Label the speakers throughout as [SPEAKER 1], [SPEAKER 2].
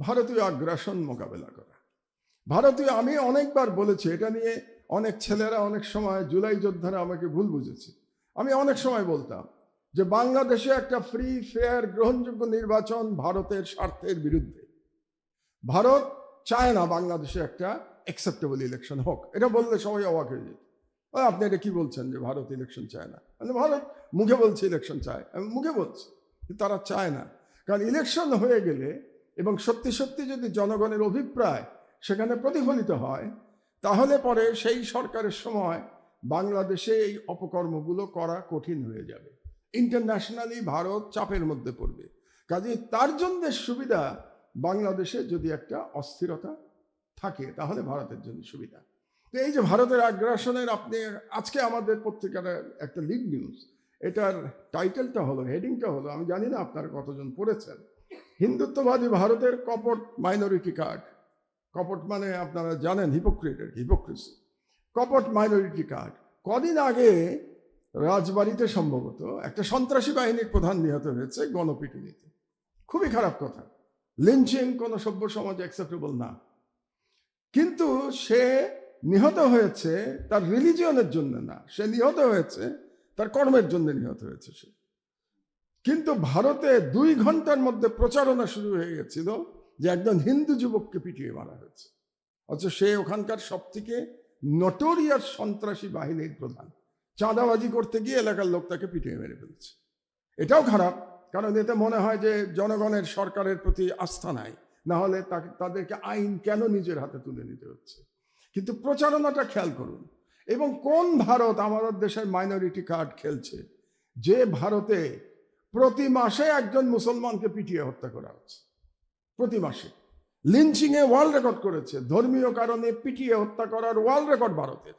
[SPEAKER 1] ভারতীয় আগ্রাসন মোকাবেলা করা। ভারতীয় আমি অনেকবার বলেছি এটা নিয়ে অনেক ছেলেরা অনেক সময় জুলাই যোদ্ধারা আমাকে ভুল বুঝেছে। আমি অনেক সময় বলতাম যে বাংলাদেশে একটা ফ্রি ফেয়ার গ্রহণযোগ্য নির্বাচন ভারতের স্বার্থের বিরুদ্ধে। ভারত চায় না বাংলাদেশে একটা অ্যাকসেপ্টেবল ইলেকশন হোক। এটা বললে সবাই অবাক হয়ে যেত। "ও, আপনি এটা কি বলছেন যে ভারত ইলেকশন চায় না? মানে ভারত মুখে বলছে ইলেকশন চায়। আমি মুখে বলছি তারা চায় না। কারণ ইলেকশন হয়ে গেলে এবং সত্যি সত্যি যদি জনগণের অভিপ্রায় সেখানে প্রতিফলিত হয়, তাহলে পরে সেই সরকারের সময় বাংলাদেশে এই অপকর্মগুলো করা কঠিন হয়ে যাবে। ইন্টারন্যাশনালি ভারত চাপের মধ্যে পড়বে। কাজে তার জন্য সুবিধা বাংলাদেশে যদি একটা অস্থিরতা থাকে, তাহলে ভারতের জন্য সুবিধা। তো এই যে ভারতের আগ্রাসনের আপনি, আজকে আমাদের পত্রিকার একটা লিড নিউজ এটার টাইটেলটা হলো হেডিংটা হলো, আমি জানি না আপনারা কতজন পড়েছেন। হিন্দুত্ববাদী ভারতের কপট মাইনরিটি কার্ড কপট মানে আপনারা জানেন হিপোক্রেটের হিপোক্রেসি কপট মাইনরিটি কার্ড কদিন আগে রাজবাড়িতে সম্ভবত একটা সন্ত্রাসী বাহিনীর প্রধান নিহত হয়েছে গণপিটুনিতে। খুবই খারাপ কথা। লিঞ্চিং কোনো সভ্য সমাজে অ্যাকসেপ্টেবল না। কিন্তু সে নিহত হয়েছে তার রিলিজিয়নের জন্য না। সে নিহত হয়েছে তার কর্মের জন্য নিহত হয়েছে সে। কিন্তু ভারতে দুই ঘণ্টার মধ্যে প্রচারণা শুরু হয়ে গেছিল যে একজন হিন্দু যুবককে পিটিয়ে মারা হয়েছে। অথচ সে ওখানকার সব থেকে নটোরিয়াস সন্ত্রাসী বাহিনীর প্রধান। চাঁদাবাজি করতে গিয়ে এলাকার লোক তাকে পিটিয়ে মেরে ফেলছে। এটাও খারাপ, কারণ এতে মনে হয় যে জনগণের সরকারের প্রতি আস্থা নাই। না হলে তাদেরকে আইন কেন নিজের হাতে তুলে নিতে হচ্ছে? কিন্তু প্রচারণাটা খেয়াল করুন, এবং কোন ভারত আমাদের দেশের মাইনরিটি কার্ড খেলছে? যে ভারতে প্রতি মাসে একজন মুসলমানকে পিটিয়ে হত্যা করা হচ্ছে। প্রতি মাসে। লিঞ্চিং এ ওয়ার্ল্ড রেকর্ড করেছে। ধর্মীয় কারণে পিটিয়ে হত্যা করার ওয়ার্ল্ড রেকর্ড ভারতের।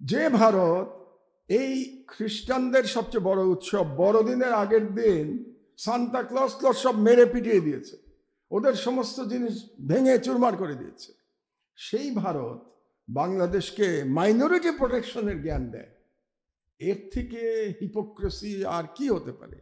[SPEAKER 1] যে ভারত এই খ্রিস্টানদের সবচেয়ে বড় উৎসব, বড়দিনের আগের দিন সান্তা ক্লস ক্লস সব মেরে পিটিয়ে দিয়েছে। ওদের সমস্ত জিনিস ভেঙে চুরমার করে দিয়েছে। সেই ভারত বাংলাদেশকে মাইনরিটি প্রোটেকশনের জ্ঞান দেয়। এর থেকে হিপোক্রেসি আর কি হতে পারে?